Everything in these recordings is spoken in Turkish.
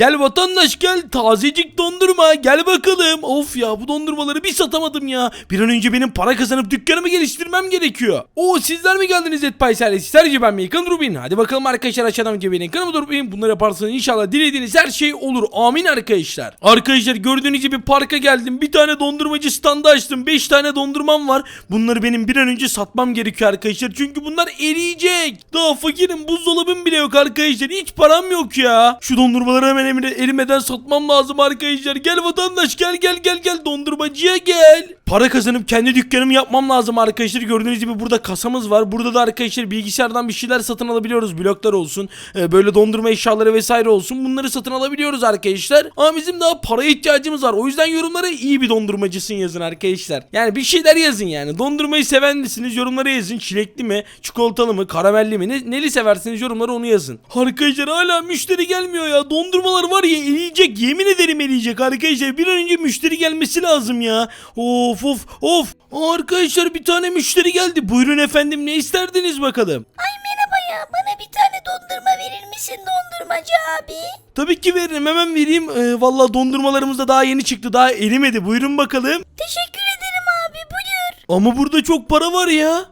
Gel vatandaş gel tazecik dondurma gel bakalım. Of ya bu dondurmaları bir satamadım ya. Bir an önce benim para kazanıp dükkanımı geliştirmem gerekiyor. Oo sizler mi geldiniz Etpay serisi? Serci ben Mekan Rubin. Hadi bakalım arkadaşlar aşağıdan önce benim kanımı durmayın. Bunları yaparsanız inşallah dilediğiniz her şey olur. Amin arkadaşlar. Arkadaşlar gördüğünüz gibi parka geldim. Bir tane dondurmacı standı açtım. 5 tane dondurmam var. Bunları benim bir an önce satmam gerekiyor arkadaşlar. Çünkü bunlar eriyecek. Daha fakirim buzdolabım bile yok arkadaşlar. Hiç param yok ya. Şu dondurmaları hemen emre- erimeden satmam lazım arkadaşlar. Gel vatandaş gel gel gel gel dondurmacıya gel. Para kazanıp kendi dükkanımı yapmam lazım arkadaşlar. Gördüğünüz gibi burada kasamız var. Burada da arkadaşlar bilgisayardan bir şeyler satın alabiliyoruz. Bloklar olsun. e, böyle dondurma eşyaları vesaire olsun. Bunları satın alabiliyoruz arkadaşlar. Ama bizim daha paraya ihtiyacımız var. O yüzden yorumlara iyi bir dondurmacısın yazın arkadaşlar. Yani bir şeyler yazın yani. Dondurmayı seven misiniz? Yorumlara yazın. Çilekli mi? Çikolatalı mı? Karamelli mi? Ne, neli seversiniz? Yorumlara onu yazın. Arkadaşlar hala müşteri gelmiyor ya. Dondurmalar var ya eriyecek. Yemin ederim eriyecek arkadaşlar. Bir an önce müşteri gelmesi lazım ya. Of of of. Aa, Arkadaşlar bir tane müşteri geldi. Buyurun efendim ne isterdiniz bakalım. Ay merhaba ya bana bir tane dondurma verir misin dondurmacı abi? Tabii ki veririm hemen vereyim. Ee, Valla dondurmalarımız da daha yeni çıktı. Daha erimedi. Buyurun bakalım. Teşekkür ederim abi buyur. Ama burada çok para var ya.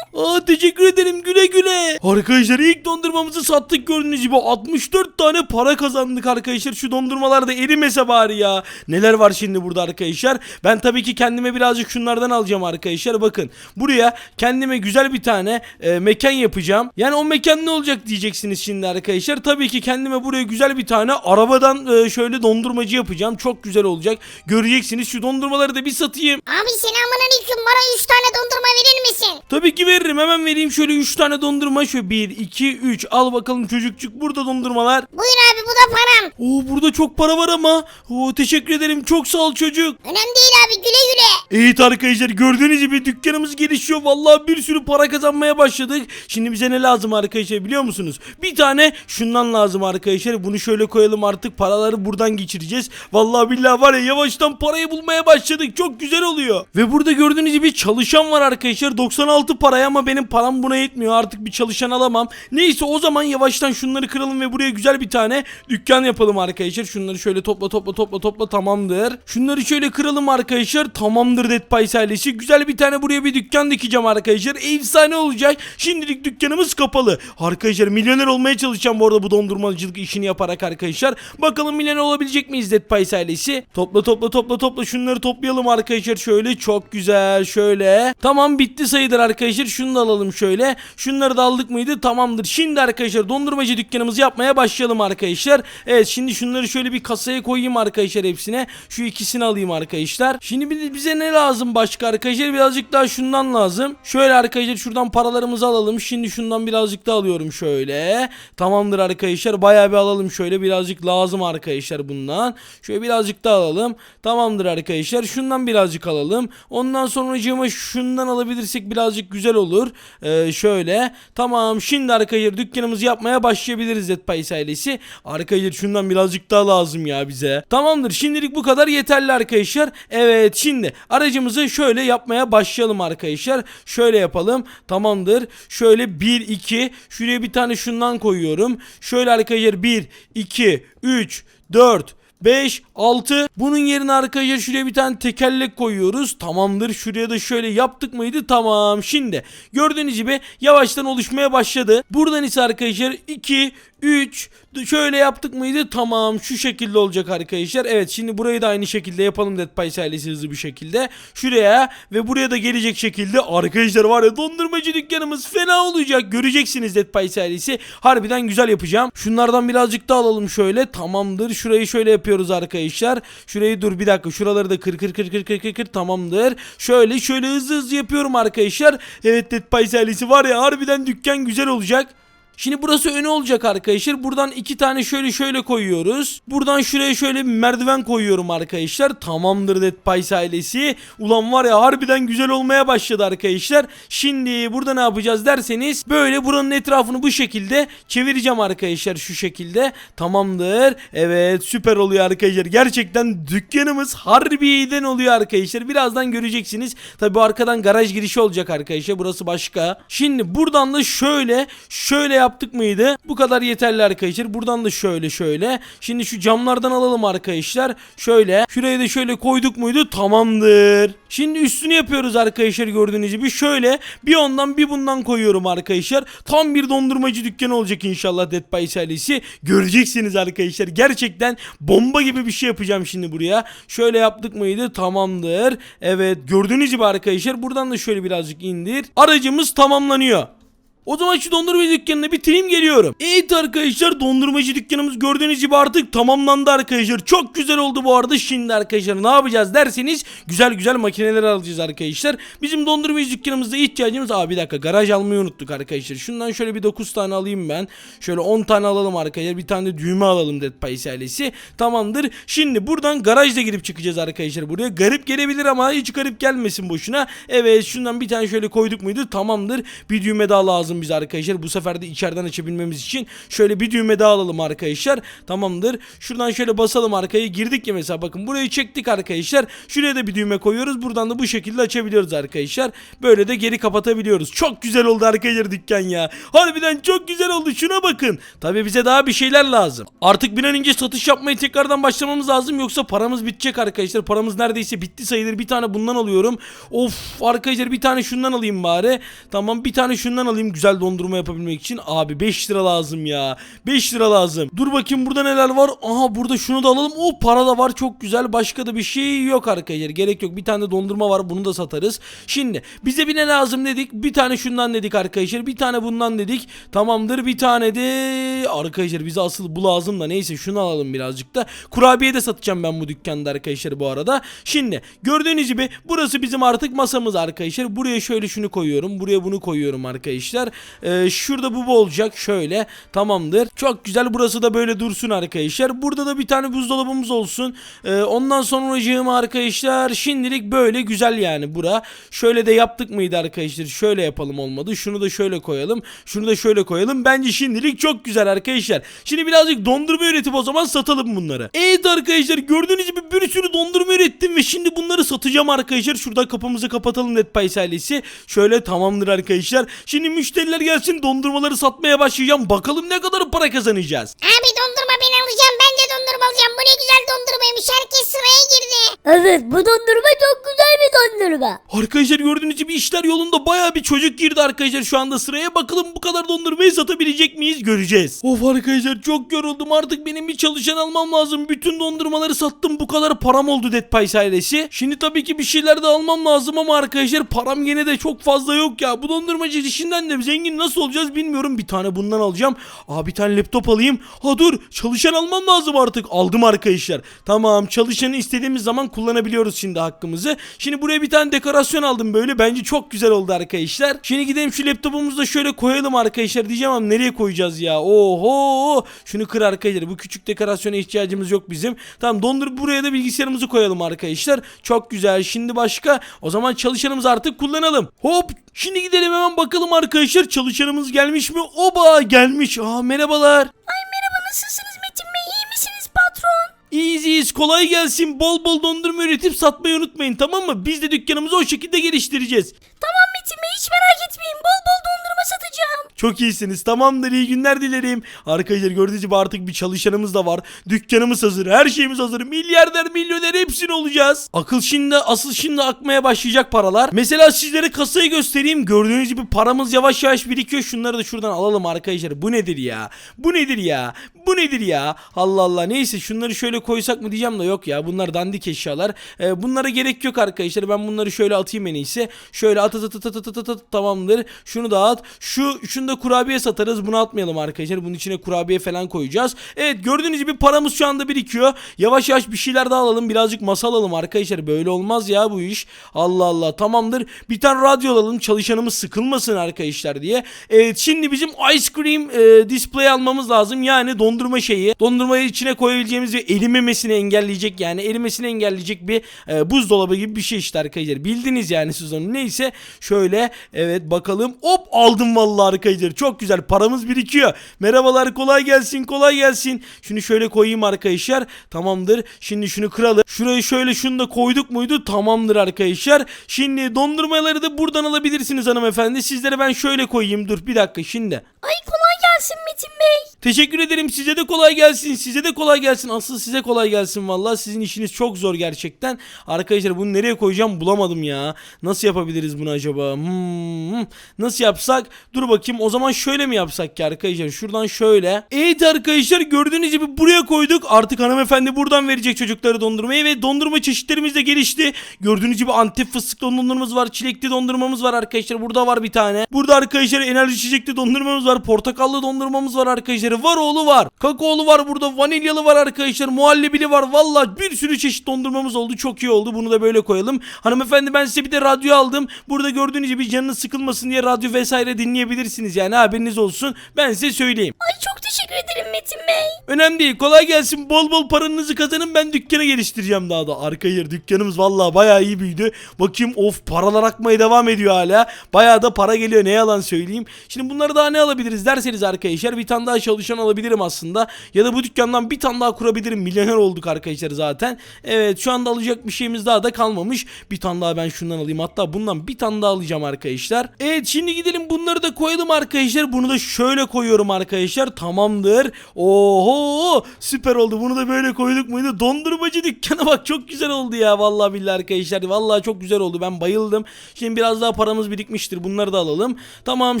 Aa teşekkür ederim güle güle. Arkadaşlar ilk dondurmamızı sattık gördüğünüz gibi 64 tane para kazandık arkadaşlar. Şu dondurmalar da erimese bari ya. Neler var şimdi burada arkadaşlar. Ben tabii ki kendime birazcık şunlardan alacağım arkadaşlar. Bakın buraya kendime güzel bir tane e, mekan yapacağım. Yani o mekan ne olacak diyeceksiniz şimdi arkadaşlar. Tabii ki kendime buraya güzel bir tane arabadan e, şöyle dondurmacı yapacağım. Çok güzel olacak. Göreceksiniz şu dondurmaları da bir satayım. Abi selamun aleyküm bana 3 tane dondurma verir misin? Tabii ki veririm hemen vereyim şöyle 3 tane dondurma şöyle 1 2 3 al bakalım çocukçuk burada dondurmalar. Buyur abi bu da param. Oo burada çok para var ama. Oo teşekkür ederim çok sağ ol çocuk. Önemli değil abi güle güle. Evet arkadaşlar gördüğünüz gibi dükkanımız gelişiyor. Vallahi bir sürü para kazanmaya başladık. Şimdi bize ne lazım arkadaşlar biliyor musunuz? Bir tane şundan lazım arkadaşlar. Bunu şöyle koyalım artık paraları buradan geçireceğiz. Vallahi billahi var ya yavaştan parayı bulmaya başladık. Çok güzel oluyor. Ve burada gördüğünüz gibi çalışan var arkadaşlar. 96 paraya ama benim param buna yetmiyor. Artık bir çalışan alamam. Neyse o zaman yavaştan şunları kıralım ve buraya güzel bir tane dükkan yapalım arkadaşlar. Şunları şöyle topla topla topla topla tamamdır. Şunları şöyle kıralım arkadaşlar. Tamamdır Dead Pies ailesi. Güzel bir tane buraya bir dükkan dikeceğim arkadaşlar. Efsane olacak. Şimdilik dükkanımız kapalı. Arkadaşlar milyoner olmaya çalışacağım bu arada bu dondurmacılık işini yaparak arkadaşlar. Bakalım milyoner olabilecek miyiz Dead Pies ailesi? Topla topla topla topla şunları toplayalım arkadaşlar. Şöyle çok güzel şöyle. Tamam bitti sayılır arkadaşlar. Şunu da alalım şöyle. Şunları da aldık mıydı? Tamamdır. Şimdi arkadaşlar dondurmacı dükkanımızı yapmaya başlayalım arkadaşlar. Evet şimdi şunları şöyle bir kasaya koyayım arkadaşlar hepsine. Şu ikisini alayım arkadaşlar. Şimdi bize ne lazım başka arkadaşlar? Birazcık daha şundan lazım. Şöyle arkadaşlar şuradan paralarımızı alalım. Şimdi şundan birazcık daha alıyorum şöyle. Tamamdır arkadaşlar. Bayağı bir alalım şöyle. Birazcık lazım arkadaşlar bundan. Şöyle birazcık daha alalım. Tamamdır arkadaşlar. Şundan birazcık alalım. Ondan sonra şundan alabilirsek birazcık güzel olur. Ee, şöyle. Tamam. Şimdi arkadaşlar dükkanımızı yapmaya başlayabiliriz Zetpay ailesi. Arkadaşlar şundan birazcık daha lazım ya bize. Tamamdır. Şimdilik bu kadar yeterli arkadaşlar. Evet şimdi aracımızı şöyle yapmaya başlayalım arkadaşlar. Şöyle yapalım. Tamamdır. Şöyle 1 2 şuraya bir tane şundan koyuyorum. Şöyle arkadaşlar 1 2 3 4 5, 6. Bunun yerine arkadaşlar şuraya bir tane tekerlek koyuyoruz. Tamamdır. Şuraya da şöyle yaptık mıydı? Tamam. Şimdi gördüğünüz gibi yavaştan oluşmaya başladı. Buradan ise arkadaşlar 2, 3 şöyle yaptık mıydı? Tamam. Şu şekilde olacak arkadaşlar. Evet şimdi burayı da aynı şekilde yapalım Dead Pies ailesi hızlı bir şekilde. Şuraya ve buraya da gelecek şekilde arkadaşlar var ya dondurmacı dükkanımız fena olacak. Göreceksiniz Dead Pies ailesi. Harbiden güzel yapacağım. Şunlardan birazcık daha alalım şöyle. Tamamdır. Şurayı şöyle yapıyoruz arkadaşlar. Şurayı dur bir dakika. Şuraları da kır kır kır kır kır kır kır. Tamamdır. Şöyle şöyle hızlı hızlı yapıyorum arkadaşlar. Evet Dead Pies ailesi var ya harbiden dükkan güzel olacak. Şimdi burası önü olacak arkadaşlar. Buradan iki tane şöyle şöyle koyuyoruz. Buradan şuraya şöyle bir merdiven koyuyorum arkadaşlar. Tamamdır Dead Pies ailesi. Ulan var ya harbiden güzel olmaya başladı arkadaşlar. Şimdi burada ne yapacağız derseniz böyle buranın etrafını bu şekilde çevireceğim arkadaşlar şu şekilde. Tamamdır. Evet süper oluyor arkadaşlar. Gerçekten dükkanımız harbiden oluyor arkadaşlar. Birazdan göreceksiniz. Tabi arkadan garaj girişi olacak arkadaşlar. Burası başka. Şimdi buradan da şöyle şöyle yap yaptık mıydı? Bu kadar yeterli arkadaşlar. Buradan da şöyle şöyle. Şimdi şu camlardan alalım arkadaşlar. Şöyle. Şuraya da şöyle koyduk muydu? Tamamdır. Şimdi üstünü yapıyoruz arkadaşlar gördüğünüz gibi. Şöyle bir ondan bir bundan koyuyorum arkadaşlar. Tam bir dondurmacı dükkanı olacak inşallah Dead by serisi. Göreceksiniz arkadaşlar. Gerçekten bomba gibi bir şey yapacağım şimdi buraya. Şöyle yaptık mıydı? Tamamdır. Evet gördüğünüz gibi arkadaşlar buradan da şöyle birazcık indir. Aracımız tamamlanıyor. O zaman şu dondurmacı dükkanını bitireyim geliyorum. Evet arkadaşlar dondurmacı dükkanımız gördüğünüz gibi artık tamamlandı arkadaşlar. Çok güzel oldu bu arada. Şimdi arkadaşlar ne yapacağız derseniz güzel güzel makineler alacağız arkadaşlar. Bizim dondurmacı dükkanımızda ihtiyacımız... Aa bir dakika garaj almayı unuttuk arkadaşlar. Şundan şöyle bir 9 tane alayım ben. Şöyle 10 tane alalım arkadaşlar. Bir tane de düğme alalım Dead Pies ailesi. Tamamdır. Şimdi buradan garajla girip çıkacağız arkadaşlar. Buraya garip gelebilir ama hiç garip gelmesin boşuna. Evet şundan bir tane şöyle koyduk muydu? Tamamdır. Bir düğme daha lazım bize arkadaşlar. Bu sefer de içeriden açabilmemiz için şöyle bir düğme daha alalım arkadaşlar. Tamamdır. Şuradan şöyle basalım arkaya. Girdik ya mesela bakın burayı çektik arkadaşlar. Şuraya da bir düğme koyuyoruz. Buradan da bu şekilde açabiliyoruz arkadaşlar. Böyle de geri kapatabiliyoruz. Çok güzel oldu arkadaşlar dükkan ya. Harbiden çok güzel oldu. Şuna bakın. Tabii bize daha bir şeyler lazım. Artık bir an önce satış yapmaya tekrardan başlamamız lazım. Yoksa paramız bitecek arkadaşlar. Paramız neredeyse bitti sayılır. Bir tane bundan alıyorum. Of arkadaşlar bir tane şundan alayım bari. Tamam bir tane şundan alayım güzel dondurma yapabilmek için. Abi 5 lira lazım ya. 5 lira lazım. Dur bakayım burada neler var. Aha burada şunu da alalım. O para da var çok güzel. Başka da bir şey yok arkadaşlar. Gerek yok. Bir tane dondurma var. Bunu da satarız. Şimdi bize bir ne lazım dedik. Bir tane şundan dedik arkadaşlar. Bir tane bundan dedik. Tamamdır. Bir tane de arkadaşlar bize asıl bu lazım da neyse şunu alalım birazcık da. Kurabiye de satacağım ben bu dükkanda arkadaşlar bu arada. Şimdi gördüğünüz gibi burası bizim artık masamız arkadaşlar. Buraya şöyle şunu koyuyorum. Buraya bunu koyuyorum arkadaşlar. Ee, şurada bu olacak. Şöyle tamamdır. Çok güzel burası da böyle dursun arkadaşlar. Burada da bir tane buzdolabımız olsun. Ee, ondan sonracığım arkadaşlar şimdilik böyle güzel yani bura. Şöyle de yaptık mıydı arkadaşlar? Şöyle yapalım olmadı. Şunu da şöyle koyalım. Şunu da şöyle koyalım. Bence şimdilik çok güzel arkadaşlar. Şimdi birazcık dondurma üretip o zaman satalım bunları. Evet arkadaşlar gördüğünüz gibi bir sürü dondurma ürettim ve şimdi bunları satacağım arkadaşlar. Şurada kapımızı kapatalım Netpies ailesi. Şöyle tamamdır arkadaşlar. Şimdi müşteriler gelsin dondurmaları satmaya başlayacağım. Bakalım ne kadar para kazanacağız. Abi dondurma ben alacağım. Ben de dondurma alacağım. Bu ne güzel dondurmaymış. Herkes sıraya girdi. Evet bu dondurma çok güzel bir dondurma. Arkadaşlar gördüğünüz gibi işler yolunda baya bir çocuk girdi arkadaşlar şu anda sıraya bakalım bu kadar dondurmayı satabilecek miyiz göreceğiz. Of arkadaşlar çok yoruldum artık benim bir çalışan almam lazım. Bütün dondurmaları sattım bu kadar param oldu Dead Pies ailesi. Şimdi tabii ki bir şeyler de almam lazım ama arkadaşlar param yine de çok fazla yok ya. Bu dondurmacı işinden de zengin nasıl olacağız bilmiyorum. Bir tane bundan alacağım. Aa bir tane laptop alayım. Ha dur çalışan almam lazım artık. Aldım arkadaşlar. Tamam çalışanı istediğimiz zaman kullanabiliyoruz şimdi hakkımızı. Şimdi buraya bir tane dekorasyon aldım böyle. Bence çok güzel oldu arkadaşlar. Şimdi gidelim şu laptopumuzu da şöyle koyalım arkadaşlar. Diyeceğim ama nereye koyacağız ya? Oho! Şunu kır arkadaşlar. Bu küçük dekorasyona ihtiyacımız yok bizim. Tamam dondur buraya da bilgisayarımızı koyalım arkadaşlar. Çok güzel. Şimdi başka. O zaman çalışanımızı artık kullanalım. Hop! Şimdi gidelim hemen bakalım arkadaşlar. Çalışanımız gelmiş mi? Oba gelmiş. Aa merhabalar. Ay merhaba nasılsınız Metin Bey iyi misiniz patron? İyiyiz kolay gelsin. Bol bol dondurma üretip satmayı unutmayın tamam mı? Biz de dükkanımızı o şekilde geliştireceğiz. Tamam Metin Bey hiç merak etmeyin bol bol dondurma satacağım. Çok iyisiniz. Tamamdır. İyi günler dilerim. Arkadaşlar gördüğünüz gibi artık bir çalışanımız da var. Dükkanımız hazır. Her şeyimiz hazır. Milyarder, milyoner hepsini olacağız. Akıl şimdi asıl şimdi akmaya başlayacak paralar. Mesela sizlere kasayı göstereyim. Gördüğünüz gibi paramız yavaş yavaş birikiyor. Şunları da şuradan alalım arkadaşlar. Bu nedir ya? Bu nedir ya? Bu nedir ya? Allah Allah. Neyse şunları şöyle koysak mı diyeceğim de yok ya. Bunlar dandik eşyalar. Ee, bunlara gerek yok arkadaşlar. Ben bunları şöyle atayım en iyisi. Şöyle at at at at at at at, tamamdır. Şunu da at. Şu şunu da kurabiye satarız. Bunu atmayalım arkadaşlar. Bunun içine kurabiye falan koyacağız. Evet gördüğünüz gibi paramız şu anda birikiyor. Yavaş yavaş bir şeyler daha alalım. Birazcık masa alalım arkadaşlar. Böyle olmaz ya bu iş. Allah Allah tamamdır. Bir tane radyo alalım. Çalışanımız sıkılmasın arkadaşlar diye. Evet şimdi bizim ice cream e, display almamız lazım. Yani dondurma şeyi. Dondurmayı içine koyabileceğimiz ve erimemesini engelleyecek yani erimesini engelleyecek bir e, buzdolabı gibi bir şey işte arkadaşlar. Bildiniz yani siz onu. Neyse şöyle evet bakalım. Hop aldım vallahi arkadaşlar. Çok güzel paramız birikiyor. Merhabalar kolay gelsin kolay gelsin. Şunu şöyle koyayım arkadaşlar. Tamamdır. Şimdi şunu kıralım. Şurayı şöyle şunu da koyduk muydu? Tamamdır arkadaşlar. Şimdi dondurmaları da buradan alabilirsiniz hanımefendi. Sizlere ben şöyle koyayım. Dur bir dakika şimdi. Ay kolay gelsin Metin Bey. Teşekkür ederim. Size de kolay gelsin. Size de kolay gelsin. Asıl size kolay gelsin vallahi. Sizin işiniz çok zor gerçekten. Arkadaşlar bunu nereye koyacağım bulamadım ya. Nasıl yapabiliriz bunu acaba? Hmm, nasıl yapsak? Dur bakayım. O zaman şöyle mi yapsak ki arkadaşlar? Şuradan şöyle. Evet arkadaşlar gördüğünüz gibi buraya koyduk. Artık hanımefendi buradan verecek çocukları dondurmayı ve dondurma çeşitlerimiz de gelişti. Gördüğünüz gibi antep fıstıklı dondurmamız var. Çilekli dondurmamız var arkadaşlar. Burada var bir tane. Burada arkadaşlar enerji içecekli dondurmamız var. Portakallı dondurmamız var arkadaşlar. Var oğlu var. Kakaolu var burada. Vanilyalı var arkadaşlar. Muhallebili var. Valla bir sürü çeşit dondurmamız oldu. Çok iyi oldu. Bunu da böyle koyalım. Hanımefendi ben size bir de radyo aldım. Burada gördüğünüz gibi canınız sıkılmasın diye radyo vesaire dinleyebilirsiniz. Yani haberiniz olsun. Ben size söyleyeyim. Ay çok teşekkür ederim Metin Bey. Önemli değil. Kolay gelsin. Bol bol paranızı kazanın. Ben dükkanı geliştireceğim daha da. Arkadaşlar dükkanımız vallahi bayağı iyi büyüdü. Bakayım of paralar akmaya devam ediyor hala. Bayağı da para geliyor. Ne yalan söyleyeyim. Şimdi bunları daha ne alabiliriz derseniz arkadaşlar. Bir tane daha çalışan alabilirim aslında. Ya da bu dükkandan bir tane daha kurabilirim. Milyoner olduk arkadaşlar zaten. Evet şu anda alacak bir şeyimiz daha da kalmamış. Bir tane daha ben şundan alayım. Hatta bundan bir tane daha alacağım arkadaşlar. Evet şimdi gidelim bunları da koyalım arkadaşlar. Bunu da şöyle koyuyorum arkadaşlar. Tamamdır. Oho süper oldu. Bunu da böyle koyduk muydu? Dondurmacı dükkanı bak çok güzel oldu ya. Vallahi billahi arkadaşlar. Vallahi çok güzel oldu. Ben bayıldım. Şimdi biraz daha paramız birikmiştir. Bunları da alalım. Tamam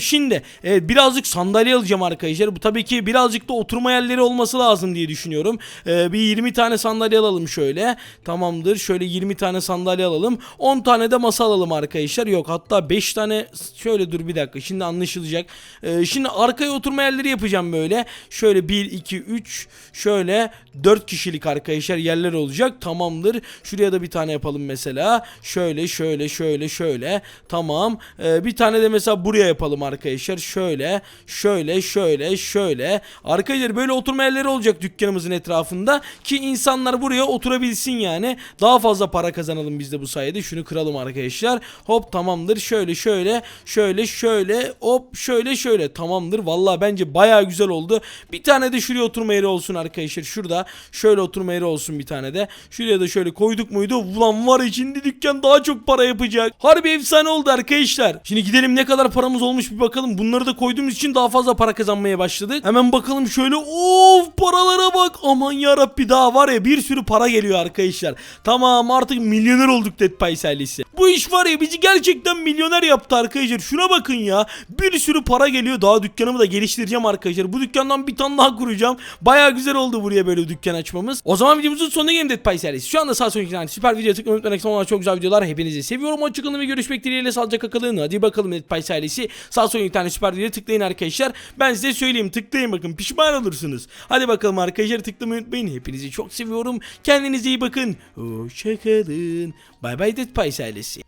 şimdi evet, birazcık sandalye alacağım arkadaşlar. Bu tabii ki birazcık da oturma yerleri olması lazım diye düşünüyorum. Ee, bir 20 tane sandalye alalım şöyle. Tamamdır. Şöyle 20 tane sandalye alalım. 10 tane de masa alalım arkadaşlar. Yok hatta 5 tane şöyle dur bir dakika. Şimdi anlaşılacak. Ee, şimdi arkaya oturma yerleri yapacağım böyle. Şöyle 1 2 3 şöyle 4 kişilik arkadaşlar yerler olacak. Tamamdır. Şuraya da bir tane yapalım mesela. Şöyle şöyle şöyle şöyle. Tamam. Ee, bir tane de mesela buraya yapalım arkadaşlar. Şöyle şöyle şöyle şöyle. Arkadaşlar böyle oturma yerleri olacak dükkanımızın etrafında ki insanlar buraya oturabilsin yani. Daha fazla para kazanalım biz de bu sayede. Şunu kıralım arkadaşlar. Hop tamamdır. Şöyle şöyle şöyle şöyle hop şöyle şöyle tamamdır. Vallahi bence baya güzel oldu. Bir tane de şuraya oturma yeri olsun arkadaşlar. Şurada şöyle oturma yeri olsun bir tane de. Şuraya da şöyle koyduk muydu? Ulan var şimdi dükkan daha çok para yapacak. Harbi efsane oldu arkadaşlar. Şimdi gidelim ne kadar paramız olmuş bir bakalım. Bunları da koyduğumuz için daha fazla para kazanmaya başladık. Hemen bakalım şöyle. Of paralara bak. Aman yarabbi daha var ya bir sürü para geliyor arkadaşlar. Tamam artık milyoner olduk Dead Pies. Bu iş var ya bizi gerçekten milyoner yaptı arkadaşlar. Şuna bakın ya. Bir sürü para geliyor. Daha dükkanımı da geliştireceğim arkadaşlar. Bu dükkandan bir tane daha kuracağım. Baya güzel oldu buraya böyle dükkan açmamız. O zaman videomuzun sonuna gelin Dead ailesi. Şu anda sağ son iki tane süper video tıklamayı unutmayın. Ekstrem çok güzel videolar. Hepinizi seviyorum. Hoşçakalın ve görüşmek dileğiyle. Sağlıcakla kalın. Hadi bakalım Dead Pies ailesi. Sağ son iki tane süper video tıklayın arkadaşlar. Ben size söyleyeyim tıklayın bakın. Pişman olursunuz. Hadi bakalım arkadaşlar tıklamayı unutmayın. Hepinizi çok seviyorum. Kendinize iyi bakın. Hoşçakalın. Bay bay Dead Pies ailesi.